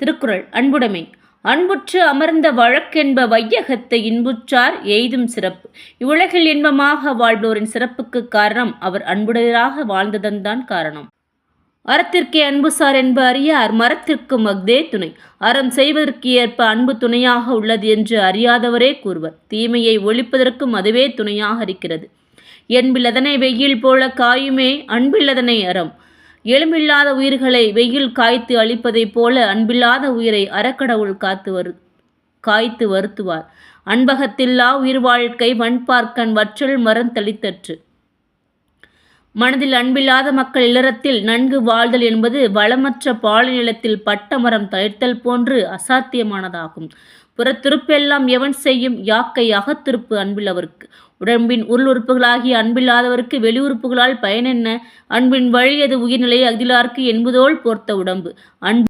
திருக்குறள். அன்புடைமை. அன்புற்று அமர்ந்த வழக்கென்ப வையகத்தை இன்புற்றார் எய்தும் சிறப்பு. இவ்வுலகில் இன்பமாக வாழ்பவரின் சிறப்புக்கு காரணம் அவர் அன்புடையராக வாழ்ந்ததன்தான் காரணம். அறத்திற்கே அன்புசார் என்ப அறியார் மரத்திற்கும் அஃதே துணை. அறம் செய்வதற்கு ஏற்ப அன்பு துணையாக உள்ளது என்று அறியாதவரே கூறுவர். தீமையை ஒழிப்பதற்கும் அதுவே துணையாக இருக்கிறது. என்பில்லதனை வெயில் போல காயுமே அன்பில்லதனை அறம். எலும்பில்லாத உயிர்களை வெயில் காய்த்து அழிப்பதைப் போல அன்பில்லாத உயிரை அறக்கடவுள் காத்து வரு காய்த்து வருத்துவார். அன்பகத்தில்லா உயிர் வாழ்க்கை வண்பார்க்கன் வற்றல் மரந்தளித்தற்று மனதில் அன்பில்லாத மக்கள் இல்லறத்தில் நன்கு வாழ்தல் என்பது வளமற்ற பாலைநிலத்தில் பட்ட மரம் தளிர்த்தல் போன்று அசாத்தியமானதாகும். புறத்திருப்பெல்லாம் எவன் செய்யும்? யாக்கை அகத்திருப்பு அன்பில்லவருக்கு உடம்பின் உறுப்புகளாகிய அன்பில்லாதவருக்கு வெளியுறுப்புகளால் பயனென்ன? அன்பின் வழியது உயிர்நிலை அகிலார்க்கு என்பதோல் போர்த்த உடம்பு. அன்பு